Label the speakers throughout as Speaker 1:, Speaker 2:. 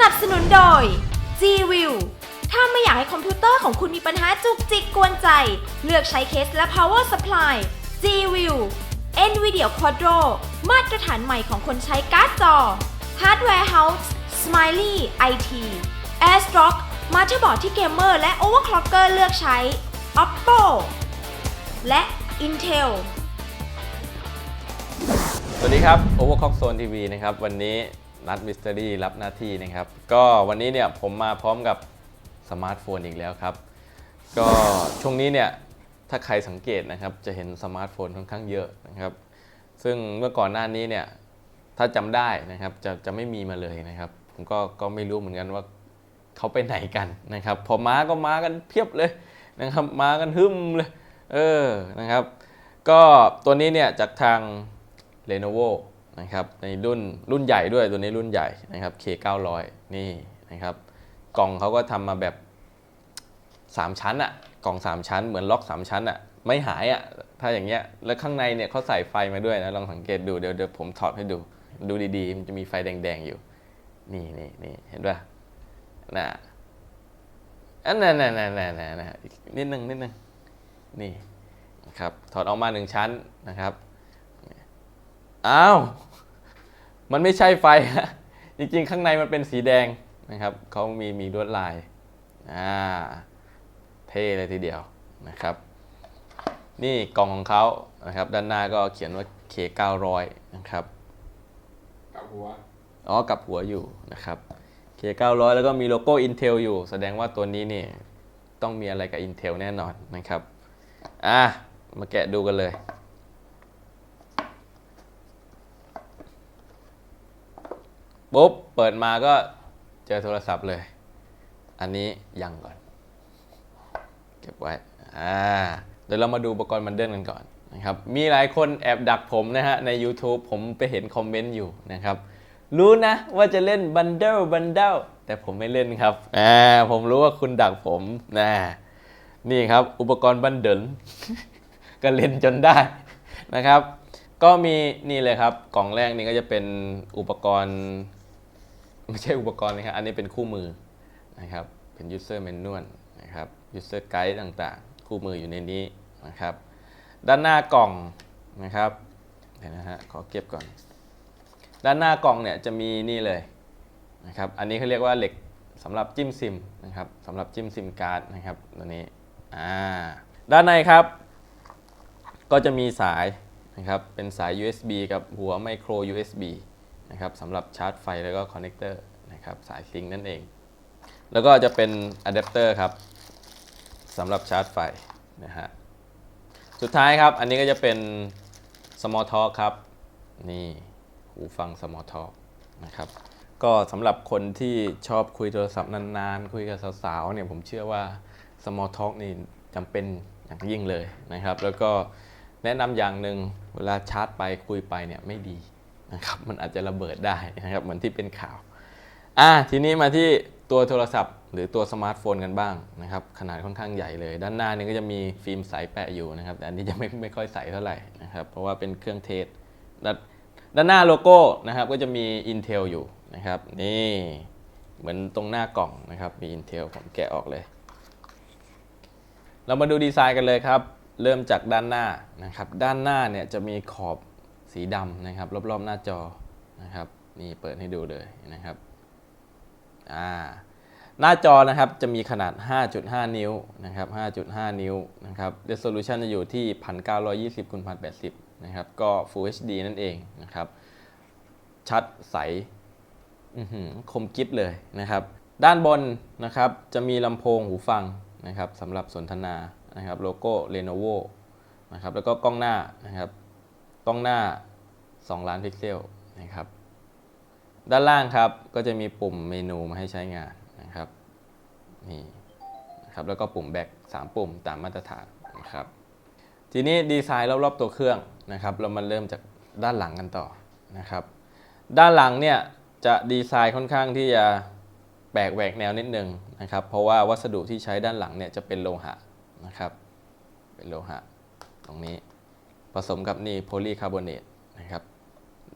Speaker 1: นับสนุนโดย G-View ถ้าไม่อยากให้คอมพิวเตอร์ของคุณมีปัญหาจุกจิกกวนใจ เลือกใช้เคสและ power supply G-View NVIDIA Quadro มาตรฐานใหม่ของคนใช้การ์ดจอ Hardware House Smiley IT AirStrock มาเตอร์บอร์ดที่เกมเมอร์และ overclocker เลือกใช้ Oppo และ Intel
Speaker 2: สวัสดีครับ Overclock Zone TV นะครับ วันนี้ นัดมิสเตอรี่รับหน้าที่นะครับ ก็วันนี้เนี่ยผมมาพร้อมกับสมาร์ทโฟนอีกแล้วครับ ก็ช่วงนี้เนี่ยถ้าใครสังเกตนะครับจะเห็นสมาร์ทโฟนค่อนข้างเยอะนะครับ ซึ่งเมื่อก่อนหน้านี้เนี่ยถ้าจำได้นะครับจะจะไม่มีมาเลยนะครับ ผมก็ก็ไม่รู้เหมือนกันว่าเขาไปไหนกันนะครับ พอมาก็มากันเพียบเลยนะครับมากันหึมเลยเออนะครับ ก็ตัวนี้เนี่ยจากทาง Lenovo นะครับในรุ่นรุ่นใหญ่ด้วยตัวนี้รุ่นใหญ่นะครับ K900 นี่นะครับกล่องเขาก็ทำมาแบบ 3 ชั้นอะกล่อง 3 ชั้นเหมือนล็อก 3 ชั้นอะไม่หายอะถ้าอย่างเงี้ยแล้วข้างในเนี่ยเขาใส่ไฟมาด้วยนะลองสังเกตดูเดี๋ยวเดี๋ยวผมถอดให้ดูดูดีๆ มันจะมีไฟแดงๆอยู่ นี่นี่นี่เห็นป่ะน่ะอันนั้นน่ะน่ะน่ะน่ะน่ะอีกนิดนึงนิดนึงนี่นะครับถอดออกมาหนึ่งชั้นนะครับ อ้าว มันไม่ใช่ไฟฮะจริงๆ ข้างในมันเป็นสีแดงนะครับเขามีมีลวดลายอ่าเท่เลยทีเดียวนะครับ นี่กล่องของเขานะครับ ด้านหน้าก็เขียนว่า K900 นะครับ
Speaker 3: กับหัว
Speaker 2: อ๋อกับหัวอยู่นะครับ K900 แล้วก็มีโลโก้ Intel อยู่ แสดงว่าตัวนี้นี่ต้องมีอะไรกับ Intel แน่นอนนะครับ อะ มาแกะดูกันเลย ปุ๊บ เปิดมาก็เจอโทรศัพท์เลย อันนี้ยังก่อน เก็บไว้อ่าเดี๋ยวเรามาดูอุปกรณ์บันเดิลกันก่อนนะครับ มีหลายคนแอบดักผมนะฮะ ใน YouTube ผมไปเห็นคอมเมนต์อยู่นะครับ รู้นะว่าจะเล่นบันเดิลบันเดิลแต่ผมไม่เล่นครับอ่าผมรู้ว่าคุณดักผมนะนี่ครับอุปกรณ์บันเดิลก็เล่นจนได้นะครับ ก็มีนี่เลยครับ กล่องแรกนี่ก็จะเป็นอุปกรณ์ ไม่ใช่อุปกรณ์นะครับ อันนี้เป็นคู่มือนะครับ เป็น user manual นะครับ user guide ต่างๆ คู่มืออยู่ในนี้นะครับ ด้านหน้ากล่องนะครับเดี๋ยวนะฮะ ขอเก็บก่อน ด้านหน้ากล่องเนี่ยจะมีนี่เลยนะครับ อันนี้เขาเรียกว่าเหล็กสำหรับจิ้มซิมนะครับสำหรับจิ้มซิมการ์ดนะครับตัวนี้ อ่า ด้านในครับ ก็จะมีสายนะครับ เป็นสาย USB กับหัวไมโคร USB นะครับสำหรับชาร์จไฟแล้วก็คอนเนคเตอร์นะครับสายซิงค์นั่นเอง แล้วก็จะเป็นอะแดปเตอร์ครับสำหรับชาร์จไฟนะฮะสุดท้ายครับอันนี้ก็จะเป็น small talk ครับนี่หูฟัง small talk นะครับก็สำหรับคนที่ชอบคุยโทรศัพท์นานๆ คุยกับสาวๆเนี่ยผมเชื่อว่า small talk นี่จำเป็นอย่างยิ่งเลยนะครับ แล้วก็แนะนำอย่างหนึ่งเวลาชาร์จไปคุยไปเนี่ยไม่ดี นะครับมันอาจจะระเบิดได้นะครับเหมือนที่เป็นข่าวอะทีนี้มาที่ตัวโทรศัพท์ หรือตัวสมาร์ทโฟนกันบ้างนะครับขนาดค่อนข้างใหญ่เลย ด้านหน้านี่ก็จะมีฟิล์มใสแปะอยู่นะครับแต่อันนี้จะไม่ไม่ค่อยใสเท่าไหร่นะครับเพราะว่าเป็นเครื่องเทสด้านด้านหน้าโลโก้นะครับก็จะมี Intel อยู่นะครับนี่เหมือนตรงหน้ากล่องนะครับมี Intel ผมแกะออกเลย เรามาดูดีไซน์กันเลยครับ เริ่มจากด้านหน้านะครับด้านหน้าเนี่ยจะมีขอบ สีดำนะครับ รอบๆหน้าจอนะครับ นี่เปิดให้ดูเลยนะครับอ่าหน้าจอนะครับจะมีขนาด 5.5 นิ้วนะครับ 5.5 นิ้วนะครับ resolution จะอยู่ที่ 1920คูณ1080 นะครับ ก็ Full HD นั่นเองนะครับ ชัดใสคมกิ๊บเลยนะครับ ด้านบนนะครับจะมีลำโพงหูฟังนะครับสำหรับสนทนานะครับ โลโก้ Lenovo นะครับ แล้วก็กล้องหน้านะครับ กล้องหน้า 2 ล้านพิกเซลนะครับ ด้านล่างครับก็จะมีปุ่มเมนูมาให้ใช้งานนะครับนี่นะครับแล้วก็ปุ่มแบ็ก3ปุ่มตามมาตรฐานนะครับ ทีนี้ดีไซน์รอบๆตัวเครื่องนะครับ เรามาเริ่มจากด้านหลังกันต่อนะครับ ด้านหลังเนี่ยจะดีไซน์ค่อนข้างที่จะแปลกแหวกแนวนิดนึงนะครับ เพราะว่าวัสดุที่ใช้ด้านหลังเนี่ยจะเป็นโลหะนะครับ เป็นโลหะตรงนี้ ผสมกับนี่โพลีคาร์บอเนตนะครับ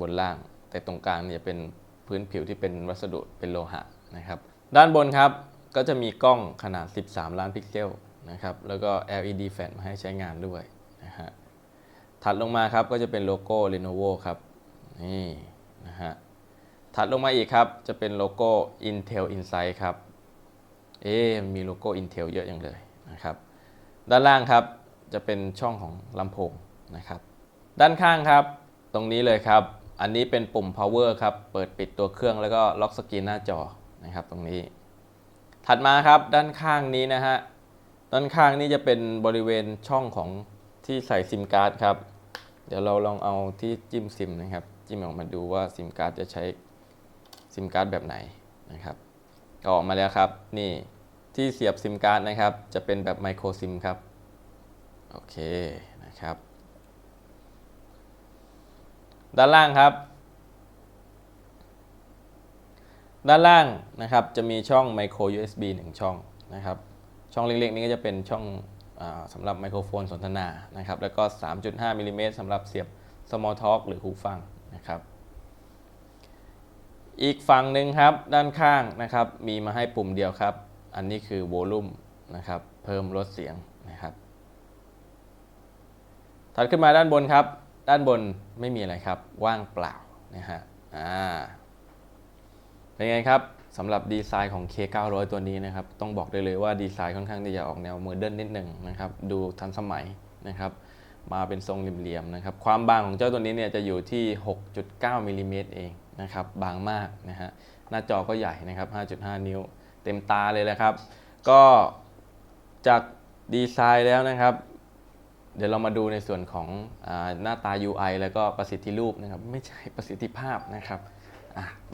Speaker 2: บนล่าง แต่ตรงกลางเนี่ยเป็นพื้นผิวที่เป็นวัสดุเป็นโลหะนะครับ ด้านบนครับก็จะมีกล้องขนาด 13 ล้านพิกเซลนะครับแล้วก็ LED แฟลชมาให้ใช้งานด้วยนะฮะถัดลงมาครับก็จะเป็นโลโก้ Lenovo ครับนี่นะฮะถัดลงมาอีกครับจะเป็นโลโก้ Intel Insight ครับเอ๊มีโลโก้ Intel เยอะอย่างเลยนะครับ ด้านล่างครับจะเป็นช่องของลำโพง นะครับ ด้านข้างครับ ตรงนี้เลยครับ อันนี้เป็นปุ่ม power ครับ เปิดปิดตัวเครื่องแล้วก็ล็อกสกรีนหน้าจอนะครับ ตรงนี้ ถัดมาครับด้านข้างนี้นะฮะ ด้านข้างนี้จะเป็นบริเวณช่องของที่ใส่ซิมการ์ดครับ เดี๋ยวเราลองเอาที่จิ้มซิมนะครับ จิ้มออกมาดูว่าซิมการ์ดจะใช้ซิมการ์ดแบบไหนนะครับก็ออกมาแล้วครับ นี่ที่เสียบซิมการ์ดนะครับ จะเป็นแบบไมโครซิมครับ โอเคนะครับ ด้านล่างครับ ด้านล่างนะครับจะมีช่อง micro USB 1 ช่องนะครับ ช่องเล็กๆนี้ก็จะเป็นช่องอสำหรับไมโครโฟนสนทนานะครับ แล้วก็ 3.5มิลลิเมตรสำหรับเสียบ small talk หรือหูฟังนะครับ อีกฝั่งหนึ่งครับด้านข้างนะครับ มีมาให้ปุ่มเดียวครับ อันนี้คือ volume นะครับ เพิ่มลดเสียงนะครับถัดขึ้นมาด้านบนครับ ด้านบนไม่มีอะไรครับ ว่างเปล่านะฮะอ่าเป็นไงครับสำหรับดีไซน์ของ K900 ตัวนี้นะครับ ต้องบอกได้เลยว่าดีไซน์ค่อนข้างที่จะออกแนวโมเดิร์นนิดหนึ่งนะครับ ดูทันสมัยนะครับ มาเป็นทรงเหลี่ยมๆนะครับ ความบางของเจ้าตัวนี้เนี่ยจะอยู่ที่ 6.9มิลลิเมตรเองนะครับ บางมากนะฮะ หน้าจอก็ใหญ่นะครับ 5.5 นิ้ว เต็มตาเลยแหละครับ ก็จากดีไซน์แล้วนะครับ เดี๋ยวเรามาดูในส่วนของอหน้าตา UI แล้วก็ประสิทธิรูปนะครับไม่ใช่ประสิทธิภาพนะครับ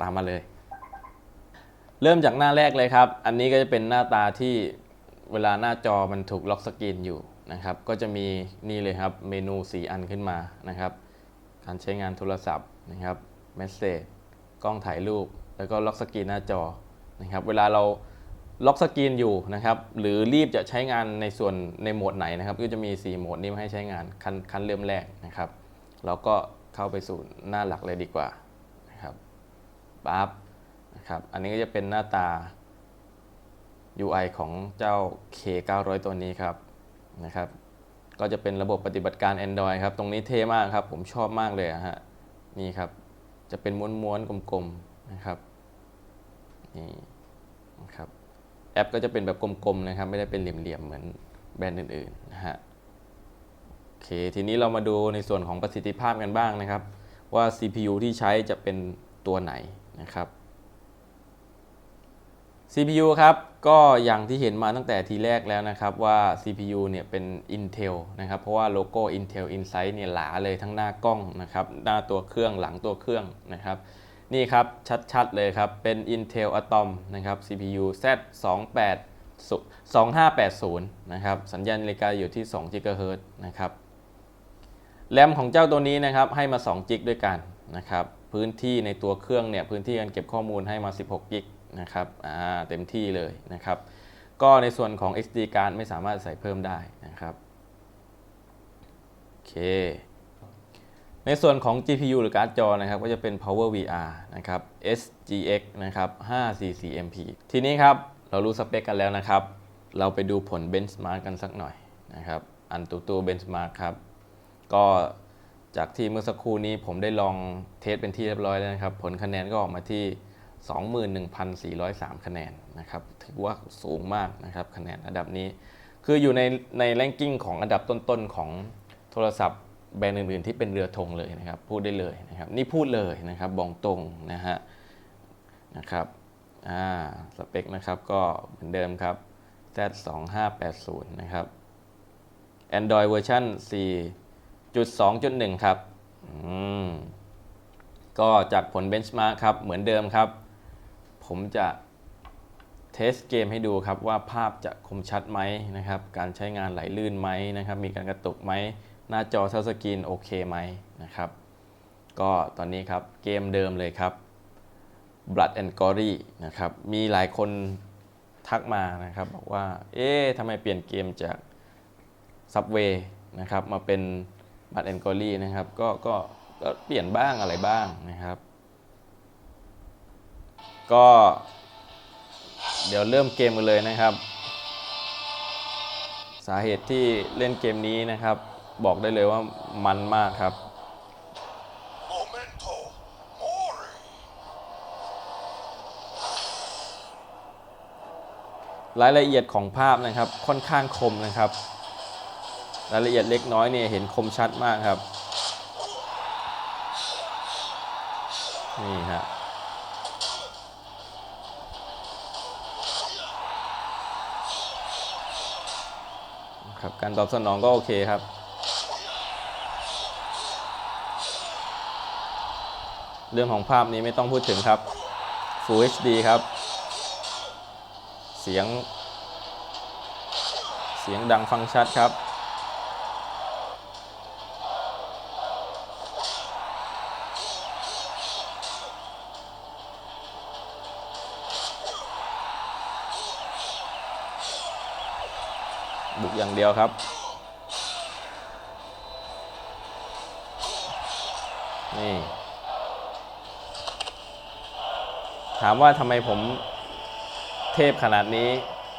Speaker 2: ตามมาเลย เริ่มจากหน้าแรกเลยครับ อันนี้ก็จะเป็นหน้าตาที่เวลาหน้าจอมันถูกล็อกสกรีนอยู่นะครับก็จะมีนี่เลยครับเมนู 4 อันขึ้นมานะครับ การใช้งานโทรศัพท์นะครับเมสเซจกล้องถ่ายรูป แล้วก็ล็อกสกรีนหน้าจอนะครับเวลาเรา ล็อกสกรีนอยู่นะครับหรือรีบจะใช้งานในส่วนในโหมดไหนนะครับก็จะมี 4 โหมดนี้มาให้ใช้งานคันคันเริ่มแรกนะครับเราก็เข้าไปสู่หน้าหลักเลยดีกว่านะครับปั๊บนะครับอันนี้ก็จะเป็นหน้าตา UI ของเจ้า K900 ตัวนี้ครับนะครับก็จะเป็นระบบปฏิบัติการ Android ครับ ตรงนี้เท่มากครับ ผมชอบมากเลยฮะ นี่ครับ จะเป็นม้วนๆ กลมๆ นะครับ นี่นะครับ แอปก็จะเป็นแบบกลมๆนะครับ ไม่ได้เป็นเหลี่ยมๆเหมือนแบรนด์อื่นๆนะฮะโอเคทีนี้เรามาดูในส่วนของประสิทธิภาพกันบ้างนะครับ ว่า CPU ที่ใช้จะเป็นตัวไหนนะครับ CPU ครับ ก็อย่างที่เห็นมาตั้งแต่ทีแรกแล้วนะครับว่า CPU เนี่ยเป็น Intel นะครับ เพราะว่าโลโก้ Intel Insight เนี่ยหลาเลยทั้งหน้ากล้องนะครับ หน้าตัวเครื่องหลังตัวเครื่องนะครับ นี่ครับชัดๆเลยครับ เป็น Intel Atom นะครับ CPU Z28 2580 นะครับ สัญญาณนาฬิกาอยู่ที่2 GHz นะครับแรมของเจ้าตัวนี้นะครับให้มา2จิกด้วยกันนะครับพื้นที่ในตัวเครื่องเนี่ยพื้นที่การเก็บข้อมูลให้มา 16กิกนะครับอ่าเต็มที่เลยนะครับก็ในส่วนของ SD card ไม่สามารถใส่เพิ่มได้นะครับโอเค ในส่วนของ GPU หรือการ์ดจอนะครับก็จะเป็น Power VR นะครับ SGX นะครับ 544MP ทีนี้ครับ เรารู้สเปคกันแล้วนะครับ เราไปดูผล Benchmark กันสักหน่อยนะครับ อันตูตู Benchmark ครับ ก็จากที่เมื่อสักครู่นี้ผมได้ลองเทสเป็นที่เรียบร้อยแล้วนะครับ ผลคะแนนก็ออกมาที่ 21,403 คะแนนนะครับ ถือว่าสูงมากนะครับคะแนนระดับนี้ คืออยู่ในในแรงกิ้งของอันดับต้นๆของโทรศัพท์ แบรนด์อื่นๆที่เป็นเรือธงเลยนะครับ พูดได้เลยนะครับ นี่พูดเลยนะครับบอกตรงนะฮะนะครับอ่าสเปคนะครับก็เหมือนเดิมครับ Z2580 นะครับ Android เวอร์ชัน4.2.1 ครับอืมก็จากผล Benchmark ครับ เหมือนเดิมครับ ผมจะเทสเกมให้ดูครับว่าภาพจะคมชัดไหมนะครับ การใช้งานไหลลื่นไหมนะครับ มีการกระตุกไหม หน้าจอทัชสกรีนโอเคไหมนะครับ ก็ตอนนี้ครับเกมเดิมเลยครับ Blood and Glory นะครับ มีหลายคนทักมานะครับบอกว่า เอ๊ะทำไมเปลี่ยนเกมจาก Subway นะครับมาเป็น Blood and Glory นะครับก็ก็ก็เปลี่ยนบ้างอะไรบ้างนะครับ ก็ เดี๋ยวเริ่มเกมกันเลยนะครับ สาเหตุที่เล่นเกมนี้นะครับ บอกได้เลยว่ามันมากครับ
Speaker 4: Momento mori.
Speaker 2: รายละเอียดของภาพนะครับค่อนข้างคมนะครับ รายละเอียดเล็กน้อยเนี่ยเห็นคมชัดมากครับ นี่ฮะครับการตอบสนองก็โอเคครับ เรื่องของภาพนี้ไม่ต้องพูดถึงครับ Full HD ครับ เสียง เสียงดังฟังชัดครับ บุกอย่างเดียวครับนี่ ถามว่าทำไมผมเทพขนาดนี้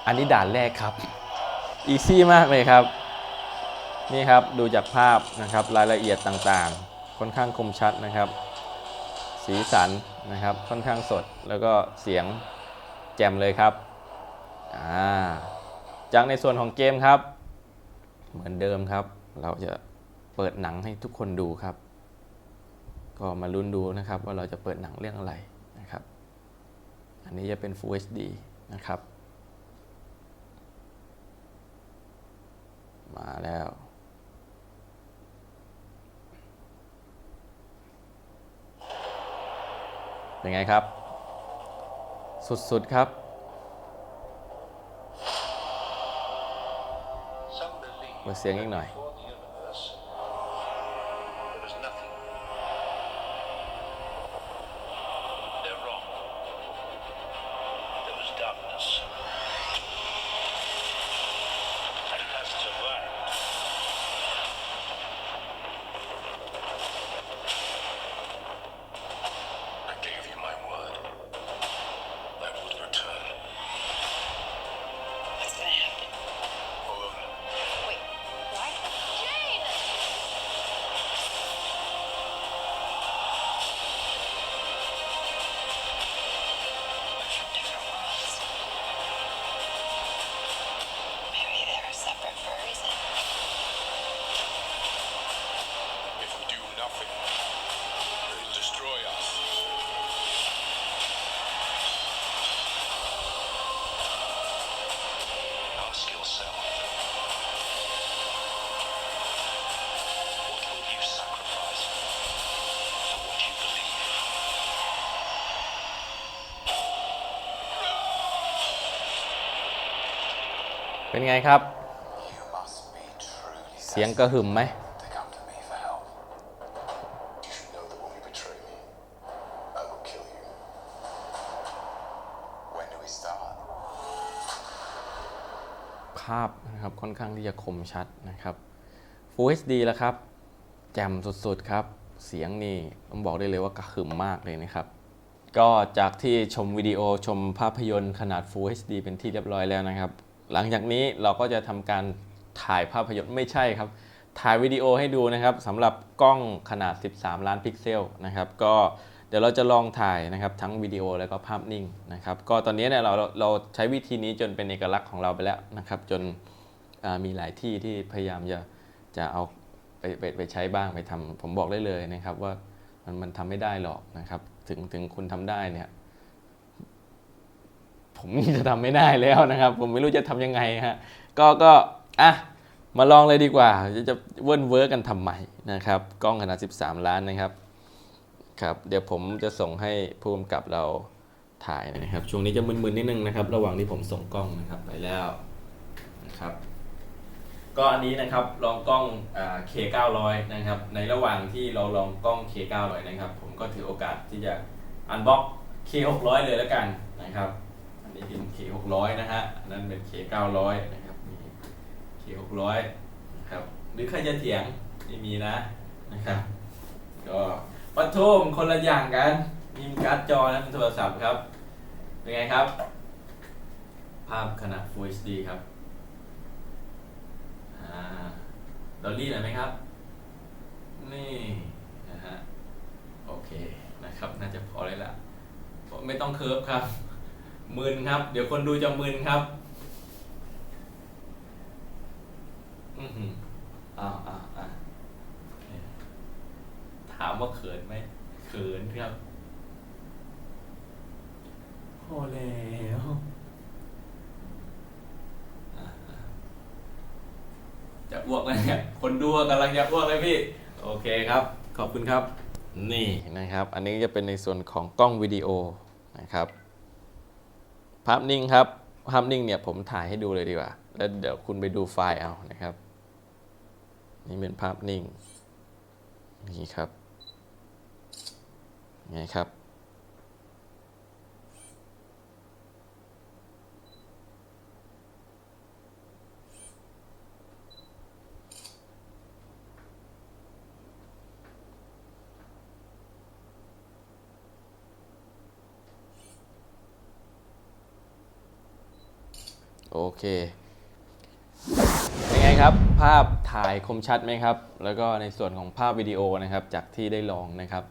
Speaker 2: อันนี้ด่านแรกครับ อีซี่มากเลยครับ นี่ครับดูจากภาพนะครับรายละเอียดต่างๆ ค่อนข้างคมชัดนะครับ สีสันนะครับค่อนข้างสดแล้วก็เสียงแจ่มเลยครับอ่าจากในส่วนของเกมครับ เหมือนเดิมครับ เราจะเปิดหนังให้ทุกคนดูครับ ก็มาลุ้นดูนะครับว่าเราจะเปิดหนังเรื่องอะไร อันนี้จะเป็น Full HD นะครับ มาแล้ว เป็นไงครับ สุด ๆ ครับ
Speaker 4: Some believe
Speaker 2: เปิดเสียงอีกหน่อย เป็นไงครับ เสียงกระหึ่มไหมภาพนะครับค่อนข้างที่จะคมชัดนะครับ Full HD แล้วครับ แจ่มสุดๆครับ เสียงนี่ต้องบอกได้เลยว่ากระหึ่มมากเลยนะครับ ก็จากที่ชมวิดีโอชมภาพยนตร์ขนาด Full HD เป็นที่เรียบร้อยแล้วนะครับ หลังจากนี้เราก็จะทำการถ่ายภาพยนตร์ไม่ใช่ครับ ถ่ายวิดีโอให้ดูนะครับสำหรับกล้องขนาด 13 ล้านพิกเซลนะครับก็เดี๋ยวเราจะลองถ่ายนะครับทั้งวิดีโอแล้วก็ภาพนิ่งนะครับ ก็ตอนนี้เนี่ยเราเราใช้วิธีนี้จนเป็นเอกลักษณ์ของเราไปแล้วนะครับ จนมีหลายที่ที่พยายามจะจะเอาไปไปไปใช้บ้างไปทำผมบอกได้เลยนะครับว่ามันมันทำไม่ได้หรอกนะครับ ถึงถึงคุณทำได้เนี่ย ผมจะทำไม่ได้แล้วนะครับ ผมไม่รู้จะทำยังไงฮะก็ก็อะมาลองเลยดีกว่า จะจะเวิร์นเวิร์กกันทำไมนะครับกล้องขนาด 13 ล้านนะครับครับ เดี๋ยวผมจะส่งให้ผู้กำกับเราถ่ายนะครับ ช่วงนี้จะมึนๆนิดนึงนะครับ ระหว่างที่ผมส่งกล้องนะครับไปแล้วนะครับ ก็อันนี้นะครับลองกล้องอ่า K900 นะครับ ในระหว่างที่เราลองกล้อง K900 นะครับ ผมก็ถือโอกาสที่จะอันบ็อก K600 เลยแล้วกันนะครับ นี้เป็น K600 นะฮะอันนั้นเป็น K900 นะครับมี K600 นะครับหรือใครจะเถียงไม่มีนะนะครับก็ปัทโทมคนละอย่างกันมีการ์ดจอนะเป็นโทรศัพท์ครับเป็นไงครับ ภาพขนาด Full HD ครับอ่าดอลลี่หน่อยไหมครับ นี่นะฮะโอเคนะครับ น่าจะพอเลยละไม่ต้องเคิร์ฟครับ มึนครับ เดี๋ยวคนดูจะมึนครับ อือหืออ้าวอ้าวอ้าวโอเคถามว่าเขินไหมเขินครับ พอแล้วอะอะจะอ้วกแล้วเนี่ย คนดูกำลังจะอ้วกเลยพี่ โอเคครับ ขอบคุณครับ นี่นะครับ อันนี้จะเป็นในส่วนของกล้องวิดีโอนะครับ ภาพนิ่งครับ ภาพนิ่งเนี่ยผมถ่ายให้ดูเลยดีกว่า แล้วเดี๋ยวคุณไปดูไฟล์เอานะครับ นี่เป็นภาพนิ่ง นี่ครับไงครับ โอเคเป็นไงครับ ภาพถ่ายคมชัดไหมครับ แล้วก็ในส่วนของภาพวิดีโอนะครับ จากที่ได้ลองนะครับ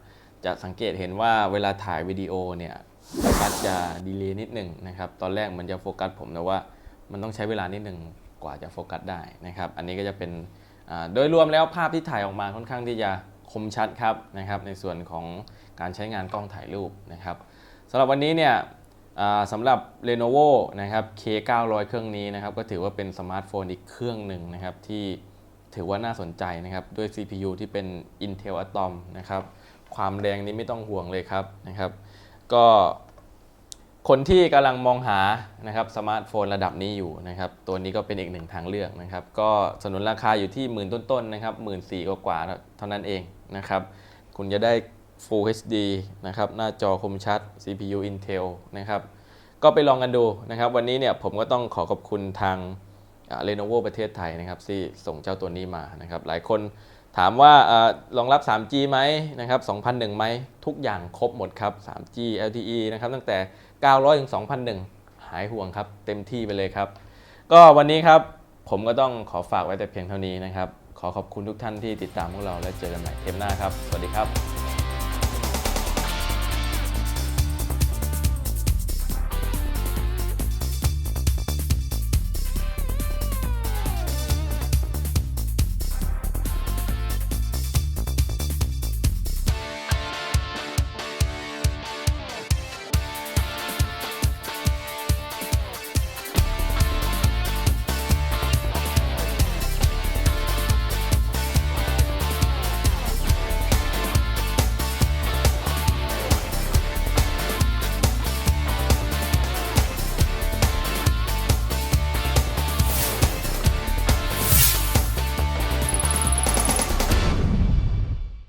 Speaker 2: จะสังเกตเห็นว่าเวลาถ่ายวิดีโอเนี่ยโฟกัสจะดีเลย์นิดหนึ่งนะครับ ตอนแรกมันจะโฟกัสผมแต่ว่ามันต้องใช้เวลานิดหนึ่งกว่าจะโฟกัสได้นะครับ อันนี้ก็จะเป็นโดยรวมแล้วภาพที่ถ่ายออกมาค่อนข้างที่จะคมชัดครับนะครับ ในส่วนของการใช้งานกล้องถ่ายรูปนะครับสำหรับวันนี้เนี่ย สำหรับ Lenovo นะครับ K900 เครื่องนี้นะครับก็ถือว่าเป็นสมาร์ทโฟนอีกเครื่องหนึ่งนะครับที่ถือว่าน่าสนใจนะครับด้วย CPU ที่เป็น Intel Atom นะครับความแรงนี้ไม่ต้องห่วงเลยครับนะครับ ก็คนที่กำลังมองหานะครับสมาร์ทโฟนระดับนี้อยู่นะครับตัวนี้ก็เป็นอีกหนึ่งทางเลือกนะครับ ก็สนุนราคาอยู่ที่หมื่นต้นๆนะครับหมื่นสี่กว่าๆเท่านั้นเองนะครับ คุณจะได้ Full HD นะครับหน้าจอคมชัด CPU Intel นะครับก็ไปลองกันดูนะครับ วันนี้เนี่ยผมก็ต้องขอขอบคุณทางเลโนโวประเทศไทยนะครับที่ส่งเจ้าตัวนี้มานะครับ หลายคนถามว่าเออรองรับ 3G ไหมนะครับ2001ไหมทุกอย่างครบหมดครับ 3G LTE นะครับตั้งแต่ 900ถึง2001 หายห่วงครับ เต็มที่ไปเลยครับ ก็วันนี้ครับผมก็ต้องขอฝากไว้แต่เพียงเท่านี้นะครับ ขอขอบคุณทุกท่านที่ติดตามพวกเราและเจอกันใหม่เทปหน้าครับ สวัสดีครับ